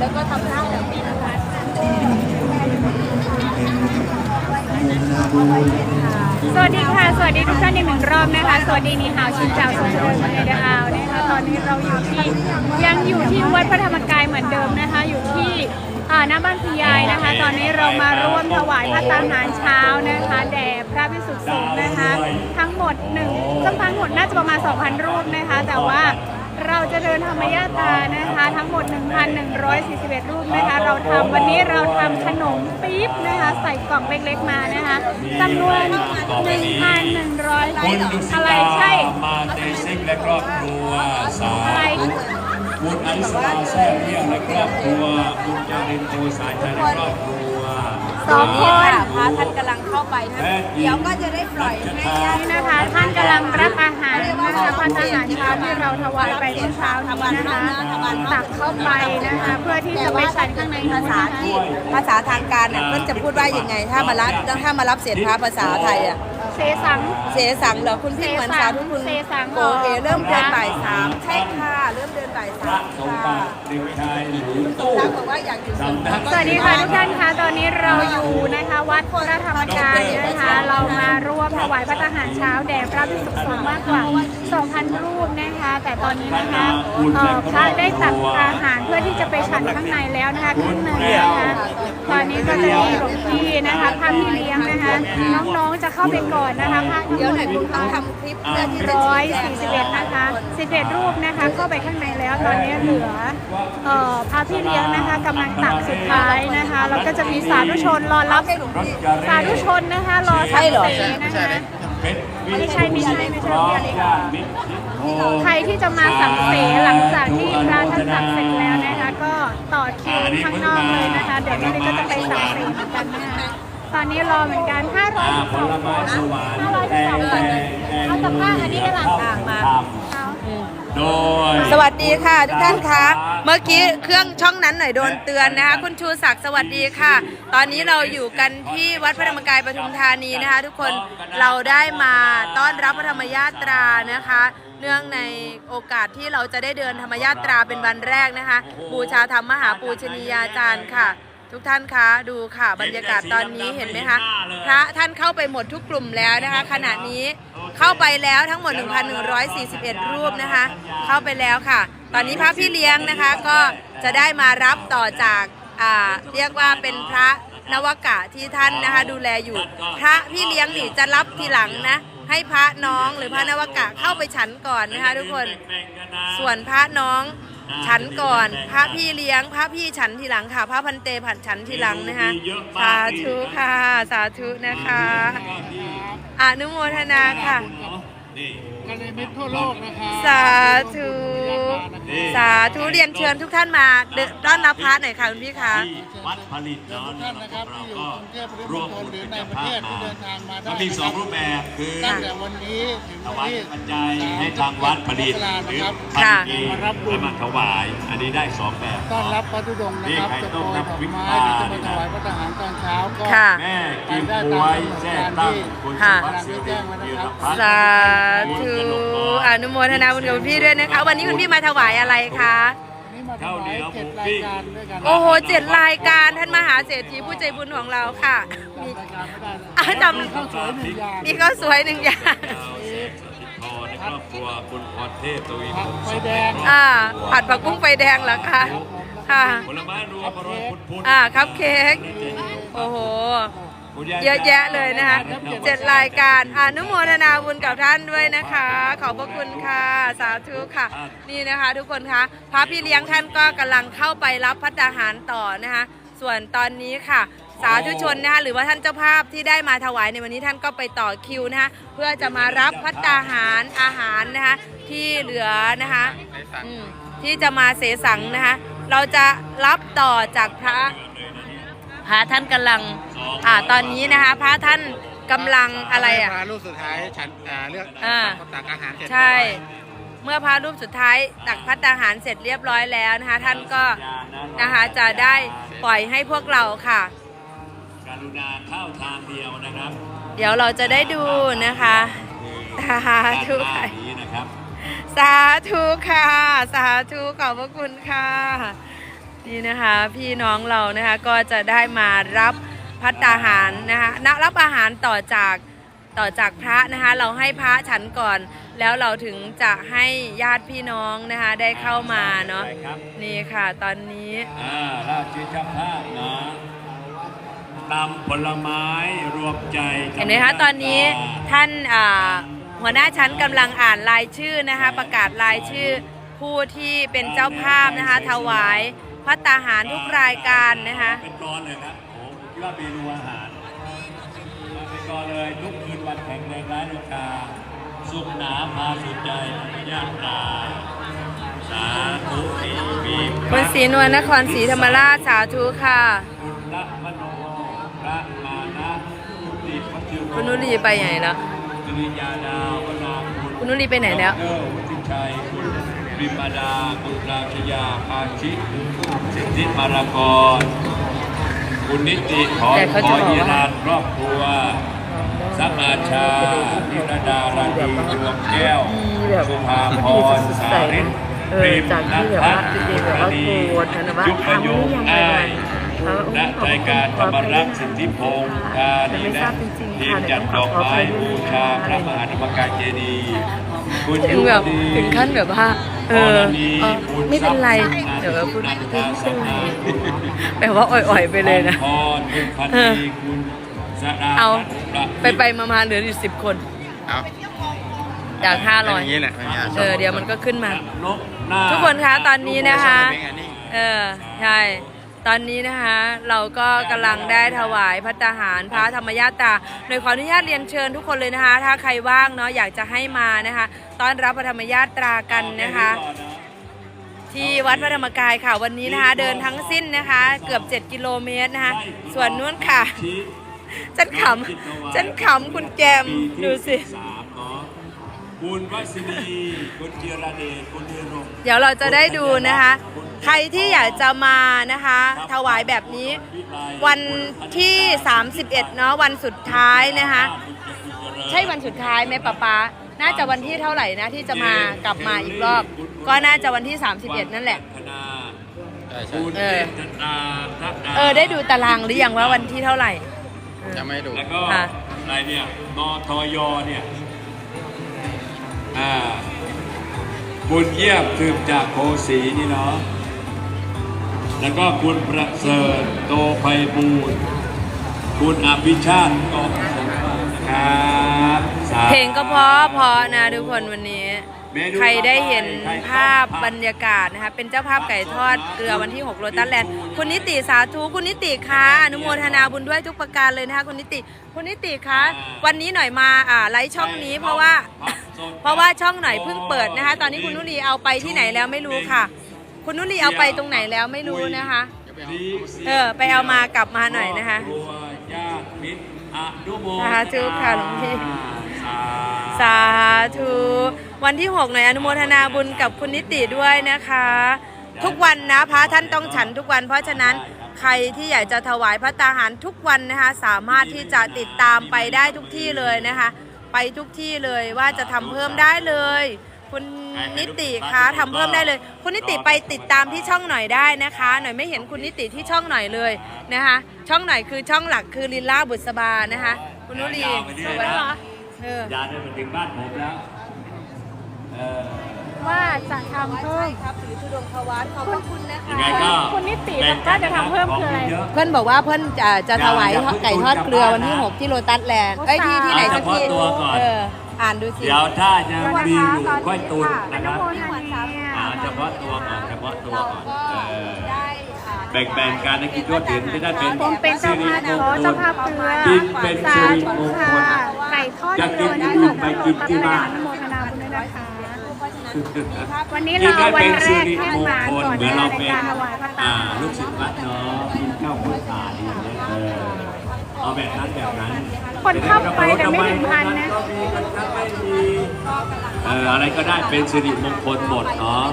แล้วก็ทำท่าแบบนี้นะคะสวัสดีค่ะ สวัสดีทุกท่านอีกหนึ่งรอบนะคะ สวัสดีนีฮาวชินเจ้าสวัสดีวันในดาวนะคะตอนนี้เราอยู่ที่ยังอยู่ที่วัดพระธรรมกายเหมือนเดิมนะคะ อยู่ที่หน้าบ้านคุณยายนะคะ ตอนนี้เรามาร่วมถวายพระตาหารเช้านะคะแด่พระพิสุทธิ์สงฆ์นะคะ ทั้งหมดหนึ่งซึ่งทั้งหมดน่าจะประมาณ 2,000 รูปนะคะ แต่ว่า เราจะเดินธรรมยาตรานะคะทั้งหมด 1,141 รูปนะคะ เราทำวันนี้เราทำขนมปี๊บนะคะ ใส่กล่องเล็กๆมานะคะจำนวน 1,100คุณดุสิอะไรตาใช่ มาเตซิกและครอบครัวสาอะไร ธุคุณอริสราแซ่เลี่ยงและครอบครัวคุณจารินโอสายชัยและครอบครัว สองคน พระท่านกำลังเข้าไปนะเดี๋ยวก็จะได้ปล่อยให้ญาตินี่นะคะท่านกำลังรับอาหารนะคะพัฒอาหารเช้าที่เราถวายไปเมื่อเช้านี้นะคะตักเข้าไปนะคะเพื่อที่จะไปฉันข้างในภาษาที่ภาษาทางการเนี่ยเพิ่นจะพูดว่ายังไง ถ้ามารับถ้ามารับเสียงพระภาษาไทยอะ เสสัง เสสังเหรอคุณพี่เหมือนสาธุคุณเสสังโกเอเริ่มเดินบ่ายสามใช่ค่ะ เริ่มเดินบ่ายพสาระมสมค่ะบัติเด็กชายหนูตู้พระบอกว่าอยากอยู่สวนสำนักสวัสดีค่ะทุกท่านคะตอนนี้เราอยู่นะคะ วัดพระธรรมกายนะคะ เรามาร่วมถวายพระทหารเช้าแด่พระภิกษุสงฆ์มากกว่า 2,000 รูปนะคะ แต่ตอนนี้นะคะเอ่อพระได้ตักอาหารเพื่อที่จะไปฉันข้างในแล้วนะคะครึ่งหนึ่งนะคะตอนนี้ก็จะมีหลวงพี่นะคะพระพี่เลี้ยงนะคะ น้องๆจะเข้าไปก่อนนะคะพระทั้งเดี๋ยวหหมน่อยดคุณต้องทำคลิปเพื่อที่จะร้อยชี้แจสี่งสิบเอ็ดนะคะสิบเอ็ดรูปนะคะเข้าไปข้างในแล้วตอนนี้เหลือเอ่อพระพี่เลี้ยงนะคะกำลังตักสุดท้ายนะคะแล้วก็จะมีสาธุชนรอรับให้หลวงพี่ สาธุชนนะคะรอสังเสนะคะเพชรวิไม่ใช่ไม่ใช่ไม่ใช่พร้อมพี่อเล็กญาติมิตรชิดโทใครที่จะมาสังเสหลังจากที่พระท่านตักเสร็จแล้วนะคะ ก็ต่อคิวข้างนอกเลยนะคะ เดี๋ยวพี่เล็กก็จะไปสังเสเหมือนกันนะคะ ตอนนี้รอเหมือนกัน500อ่าผลไม้สวรรค์แดงแดงแดงเอาจากผ้าอันนี้กำลังอ่างมา โดยสวัสดีค่ะทุกท่านคะเมื่อกี้เครื่องช่องนั้นหน่อยโดนเตือนนะคะคุณชูศักดิ์สวัสดีค่ะ ตอนนี้เราอยู่กันที่วัดพระธรรมกายปทุมธานีนะคะ ทุกคนเราได้มาต้อนรับพระธรรมยาตรานะคะ เนื่องในโอกาสที่เราจะได้เดินธรรมยาตราเป็นวันแรกนะคะ บูชาธรรมมหาปูชนียาจารย์ค่ะ ทุกท่านคะดูค่ะบรรยากาศตอนนี้เห็นไหมคะพระท่านเข้าไปหมดทุกกลุ่มแล้วนะคะ ขณะนี้เข้าไปแล้วทั้งหมด 1,141 รูปนะคะ เข้าไปแล้วค่ะ ตอนนี้พระพี่เลี้ยงนะคะก็จะได้มารับต่อจากอ่าเรียกว่าเป็นพระนวกะที่ท่านนะคะดูแลอยู่ พระพี่เลี้ยงนี่จะรับทีหลังนะให้พระน้องหรือพระนวกะเข้าไปฉันก่อนนะคะ ทุกคนส่วนพระน้อง ฉันก่อน พระพี่เลี้ยง พระพี่ฉันทีหลังค่ะ พระพันเตผันฉันทีหลังนะคะสาธุค่ะ สาธุนะคะอนุโมทนาค่ะนี่กันในมิตรทั่วโลกนะครับสาธุสา ธุเรียนเชิญทุกท่านมาเดินต้อนรับพระหน่อยค่ะคุณพี่คะที่วัดผลิตเนาะทุกท่านนะครับเราที่อยู่ก็กรุงเทพหรือร่วมมณฑบุลญหรือเป็นในเจ้าประภาเทพศที่มาเดินทางมาได้มันมีสองรูปแบบคือตั้งแต่วันนี้ถึงถวันวายที่ ปัจจัยให้ทางวัดผลิตหรือนะครับพันค่ะกีให้มาถวาย อันนี้ได้สองแบบต้อนรับพระธุดงค์นะครับนี่ไข่จะต้โปรมยน้ำดอกพริกไม้ปลาหรือจะมาถวายพระทหารตอนเช้าก็ ค่ะ แม่กิมบวยแจ้ตั้งคุณสุค่ะวัฒน์สิริยืนพัฒน์ สาธุอนุโมทนาบุญกับคุณพี่ด้วยนะคะวันนี้คุณพี่มาถวายอะไรคะวันนี้มาถวายเจ็ดรายการด้วยกันโอ้โหเจ็ดรายการท่านมหาเศรษฐีผู้ใจบุญของเราค่ะ มีรายการไม่ได้อะจำ มีข้าวสวยหนึ่งอย่างมีข้าวสวยหนึ่งอย่าง ดาวเศรษฐกิจพรในครอบครัวคุณพรเทพตวีผัผกงไฟสมแดเด็งจอ่า ผัดผักบุ้งไฟแดงเหรอคะ ค่ะ ผลไม้รวมพรพุทธพุทธอ่าคัพเค้ก โอ้โหคุณา เยอะแยะเลยนะคะเจ็ดรายการอนุโมทนาบุญกับท่านด้วยนะคะ ขอบพระคุณค่ะ สาธุค่ะ นี่นะคะ ทุกคนคะพระพี่เลี้ยงท่านก็กำลังเข้าไปรับพัฒหารต่อนะคะ ส่วนตอนนี้ค่ะ สาธุชนนะคะหรือว่าท่านเจ้าภาพที่ได้มาถวายในวันนี้ท่านก็ไปต่อคิวนะคะเพื่อจะมารับพัฒหารอาหารนะคะที่เหลือนะคะอืมที่จะมาเสสังนะคะ เราจะรับต่อจากพระ พระท่านกำลังอ่าตอนนี้นะคะ พระท่านกำลังอะไรอะพาลูกสุดท้ายฉันอ่าเลือกอ่าตักอาหารเสร็จใช่ เมื่อพระรูปสุดท้ายตักพัตตาหารเสร็จเรียบร้อยแล้วนะคะ ท่านก็นะคะจะได้ปล่อยให้พวกเราค่ะกรุณาเข้าทางเดียวนะครับ เดี๋ยวเราจะได้ดูนะคะสาธุด้านหค่ะน้านี้นะครับสาธุค่ะ สาธุขอบพระคุณค่ะ นี่นะคะพี่น้องเรานะคะก็จะได้มารับพัตตาหารนะคะณรับอาหารต่อจากต่อจากพระนะคะ เราให้พระฉันก่อน แล้วเราถึงจะให้ญาติพี่น้องนะคะได้เข้ามาเนาะได้ครับ นี่ค่ะ ตอนนี้อ่าราชเจ้าภาพนะนำผลไม้รวมใจเห็นไหมคะตอนนี้ท่านอ่าหัวหน้าชั้นกำลังอ่านรายชื่อนะคะ ประกาศรายชื่อผู้ที่เป็นเจ้าภาพนะคะถวาย พัตตาหารทุกรายการนะคะเป็นกรเลยครับโอ้ผมคิดว่าเมนูอาหารมาเป็นกรเลยทุกคืนวันแข่งแรงร้ายลูกกาสุขหนาพาสุดใจญาติตาสาธุมีมีคุณศรีนวลนครศรีธรรมราชสาธุค่ะคุณละมโนพระมานะคุณติพัชิโรคุณนุรีไปไหนแล้วจริยาดาวนาคุณคุณนุรีไปไหนแล้วด รวุฒิชัยคุณริมาดาคุณราชยาอาชิสิทธิมารากรคุณนิติขอแต่เขาขจะอบอกเยว่านานครอบครัวสักอาชานิรดาราดีดวงแก้วมีแบบสุภาพรสาริตเออจากที่แบบว่าจริงๆแบบว่าโกรธนะว่ายุคโยงทำหรือยังอ้ายเออและรายการธรรมรักษ์สิทธิพงศ์ธานีแต่ไม่ทและราบจริงๆทีค่ะมจัดดอกไม้บูชาพระมหาธรรมกายเจดีย์คุณถึงยุแบบดีถึงขั้นแบบว่า เออเออไม่เป็นไร เดี๋ยวพูดนันไม่ทาเป็นไรสแบบว่าอ่อยๆไปเลยนะพรคุณพันเออธีคุณสดาเอารัตน์ไปไปๆมาๆเหลืออยู่สิบคนเอาจากห้าร้อยย่างนี้แหละย่างนี้เออเดี๋ยวมันก็ขึ้นมานกหน้าทุกคนคะตอนนี้นะคะเป็นไงนี่เออ ใช่ ตอนนี้นะคะ เราก็กำลังได้ถวายพัตตาหารพระธรรมญาตราโดยขออนุญาตเรียนเชิญทุกคนเลยนะคะ ถ้าใครว่างเนาะอยากจะให้มานะคะ ต้อนรับพระธรรมญาตรากันนะคะ ที่วัดพระธรรมกายค่ะวันนี้นะคะ เดินทั้งสิ้นนะคะ เกือบ 7 กิโลเมตรนะคะ ส่วนนู้นค่ะชี้ฉันขำฉันขำคุณแกมปีที่ดูสิสามเนาะ คุณวัสนีคุณเกียรเดชคุณเดชรงค์เดี๋ยวเราจะได้ดูนะคะ ใครที่อยากจะมานะคะ ถวายแบบนี้ วันที่ 31 เนาะวันสุดท้ายนะคะ ใช่วันสุดท้ายไหมป๊าป๊าน่าจะวันที่เท่าไหร่นะที่จะมากลับมาอีกรอบ ก็น่าจะวันที่ 31 นั่นแหละคณาใช่ใช่คุณเอเออตตาทักดาเออได้ดูตารางหรือยังว่าวันที่เท่าไหร่จะไม่ดูแล้วก็ค่ะอะไรเนี่ยนทยเนี่ย อ่าคุณเยี่ยมคืบจากโคสีนี่เนาะแล้วก็คุณประเสริฐโตไพบูลคุณอภิชาติกองสมบัตินะครับ เพลงก็เพราะเพราะนะทุกคนวันนี้ ใครได้เห็นภาพบรรยากาศนะคะเป็นเจ้าภาพไก่ทอดเกลือวันที่ 6 โรตัสแลนด์คุณนิติสาธุคุณนิติคะอนุโมทนาบุญด้วยทุกประการเลยนะคะคุณนิติคุณนิติคะวันนี้หน่อยมาอ่าไลฟ์ช่องนี้เพราะว่า เพราะว่าช่องหน่อยเพิ่งเปิดนะคะ ตอนนี้คุณนุรีเอาไปที่ไหนแล้วไม่รู้ค่ะ คุณนุรีเอาไปตรงไหนแล้วไม่รู้นะคะเออไปเอามากลับมาหน่อยนะคะครอบรัวญาติมิตรอนุโมทสานาธุค่ะหลวงพี่สาสาธุ วันที่ 6 หน่อยอนุโมทนาบุญกับคุณนิติด้วยนะคะ ทุกวันนะพระท่านต้องฉันทุกวัน เพราะฉะนั้นใครที่อยากจะถวายพระตาหารทุกวันนะคะ สามารถที่จะติดตามไปได้ทุกที่เลยนะคะ ไปทุกที่เลยว่าจะทำเพิ่มได้เลย คุณนิติคะทำเพิ่มได้เลย คุณนิติไปติดตามที่ช่องหน่อยได้นะคะ หน่อยไม่เห็นคุณนิติที่ช่องหน่อยเลยนะคะ ช่องหน่อยคือช่องหลักคือลินล่าบุษบานะคะ คุณนุรีสวยเหรอเออยาเดินมาถึงบ้านผมแล้วเออ ว่าจะทำเพิ่มครับถือธุดงควัตขอบพระคุณนะยังไงคะก็คุณนิติบอกว่าจะทำเพิ่มคืออะไร เพื่อนบอกว่าเพื่อนจะจะถวายไก่ทอดเกลือวันที่ 6 ที่โลตัสแลนด์เอ้ยที่ที่ไหนสักที่เอาเฉพาะตัวก่อนเอออ่านดูสิ เดี๋ยวถ้ายังมีอยู่ค่อยตุนอนะนุครับโมทนาอ่าเฉพาะตัวก่อนเฉพาะตัวเราก่อนก็เออได้อ่าแบ่งๆกันนะคิดว่าถึงจะได้เป็นผมเป็นเจ้าภาพขอเจ้าภาพเกลือกินเป็นสาสิริธุมงคค่ะลไก่ทอดอยากกินเกลืที่อื่นไปกินที่บ้าน วันนี้กิเรานได้วันเป็นแรสิกริแค่มงมาคลก่อนเหมือนนะเราในเป็นการถวายพระตาอ่าหารลูกศิษย์วัดเนาะกินข้าวพุทธาดีอย่างเงี้ยเออเอาแบบนั้นแบบนั้นคนเข้าไปแต่ไม่ถึงพันนะก็มีคนเข้าไม่มีเอออะไรก็ได้เป็นสิริมงคลหมดเนาะ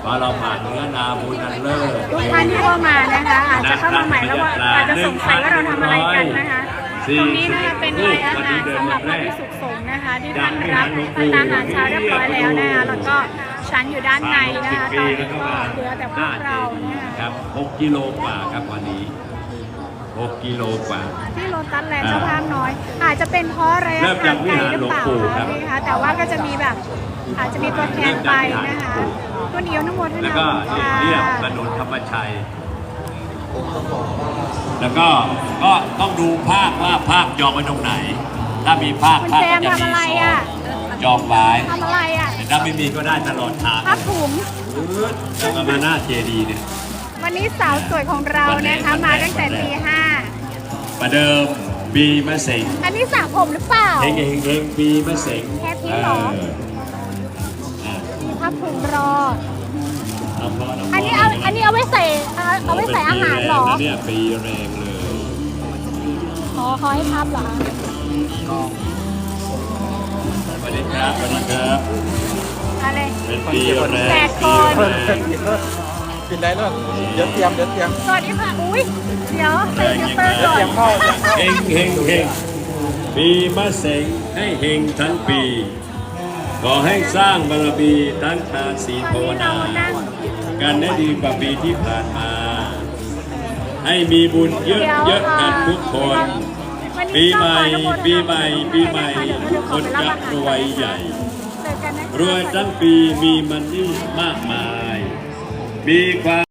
เพราะเราผ่านเนื้อนาบุญนันเลิศทุกท่านที่เข้ามานะคะอาจจะเข้ามาใหม่แล้วว่าอาจจะสงสัยว่าเราทำอะไรกันนะคะ ตรงนี้นะคะเป็นรายอาหารสำหรับพระพิสุขสงฆ์นะคะ ที่ท่านรับประทานอาหารเช้าเรียบร้อยแล้วนะคะแล้วก็ชั้นอยู่ด้านในนะคะตอนนี้ก็เหลือแต่พวกเรานะคะ6กิโลกว่าครับวันนี้6กิโลกว่า ที่โลตัสแลนด์เจ้าภาพน้อย อาจจะเป็นเพราะระยะเริ่มทาจากงวิไกลหารหรือเปล่าหลวงปู่ครัคะบพี่คะแต่ว่าก็จะมีแบบอาจจะมีตัวแทนไปนะคะตัวเดียวนุโมทแล้วนาก็บุญเรียบกระค่ะโดดธรรมชัย แล้วก็ก็ต้องดูภาคว่าภาคจองไว้ตรงไหน ถ้ามีภาคคุณภาคแจก็มจะทำมีอะไรสออะงจองไว้ ทำอะไรอะแต่ถ้าไม่มีก็ได้ตลอดทางพับถุง แล้วก็มาหน้าเจดีย์เนี่ย วันนี้สาวสวยของเรานะคะ มาตั้งแต่ตีห้าประเดิมปีมะเสงอันนี้สระผมหรือเปล่า เฮงเฮงเฮงปีมะเสงแฮปปี้เหรออะมีพับถุงรอเอาพอเอาพอันนี้เอาอันนี้เอาไว้ใส่เอาเอาไว้ใส่อาหารเหรอเป็นปีแงนะเนี่ยปีแรงเลย อ๋อเขาให้พับเหรอสวัสดีครับ สวัสดีครับ อะไร เป็นปีแรงแปดคน ปีแรงกินได้เลยเดี๋ยวเตรียมเดี๋ยวเตรียมสวัสดีค่ะ อุ้ยเดี๋ยวใส่ฟิลเตอร์ก่อเตรียนมเข้าเตรียมเข้าเฮงเฮงเฮงปีมะเสงให้เฮงทั้งปี ขอให้สร้างบารมีทั้งทานศีลตอนภาวนี้เรานา นั่ง กันได้ดีกว่าปีที่ผ่านมา ให้มีบุญเยอะเดี๋ยวเยอะกันทุกคนวันปีนี้ใหม่ต้องขออนุโมทนาปีใหม่ ปีใหม่ะะเดี๋ยวเดี๋ยวคขอนไปจะรับอาหารรวยใหญ่เจอกันนะคะรวยทั้งปีมีมันนี่มากมาย มีความ